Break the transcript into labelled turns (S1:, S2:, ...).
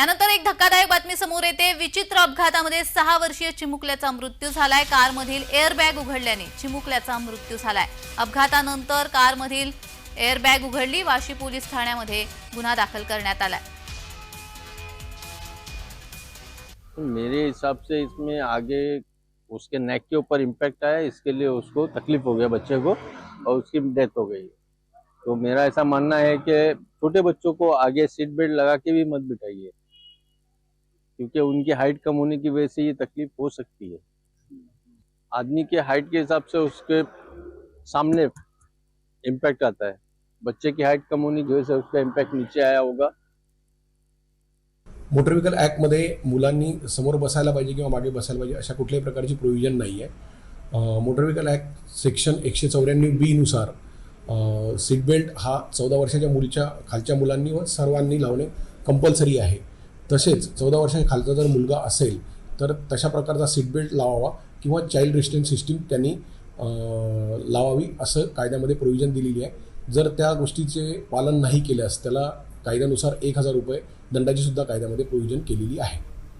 S1: यानंतर एक धक्कादायक बातमी समोर येते. विचित्र अपघातामध्ये सहा वर्षीय चिमुकल्याचा मृत्यू झालाय. कारमधील एअरबॅग उघडल्याने चिमुकल्याचा मृत्यू झालाय. अपघातानंतर कारमधील एअरबॅग उघडली. वाशी पोलीस ठाण्यामध्ये गुन्हा दाखल करण्यात आलाय.
S2: मेरे हिसाब से इसमें आगे उसके नेक के ऊपर इम्पैक्ट आया. इसके लिए उसको तकलीफ हो गया बच्चे को और उसकी डेथ हो गई। तो मेरा ऐसा मानना है कि छोटे बच्चों को आगे सीट बेल्ट लगा के भी मत बिठाइए। क्योंकि उनकी हाइट कम होने की वजह से ये तकलीफ हो सकती है। आदमी के हाइट के हिसाब से उसके सामने इम्पैक्ट आता है। बच्चे की हाइट कम होने की वजह से उसका इम्पैक्ट नीचे आया होगा।
S3: मोटर व्हेकल ॲक्टमध्ये मुलांनी समोर बसायला पाहिजे किंवा मागे बसायला पाहिजे अशा कुठल्याही प्रकारची प्रोव्हिजन नाही आहे मोटर व्हेकल ॲक्ट सेक्शन एकशे चौऱ्याण्णव बीनुसार सीट बेल्ट हा चौदा वर्षाच्या मुलीच्या खालच्या मुलांनी व सर्वांनी लावणे कंपल्सरी आहे. तसेच चौदा वर्षाच्या खालचा जर मुलगा असेल तर तशा प्रकारचा सीट बेल्ट लावावा किंवा चाइल्ड रिस्टेन सिस्टीम त्यांनी लावावी असं कायद्यामध्ये प्रोव्हिजन दिलेली आहे. जर त्या गोष्टीचे पालन नाही केल्यास त्याला कायद्यानुसार एक हजार रुपये दंडाची सुद्धा कायद्यामध्ये प्रोव्हिजन केलेली आहे.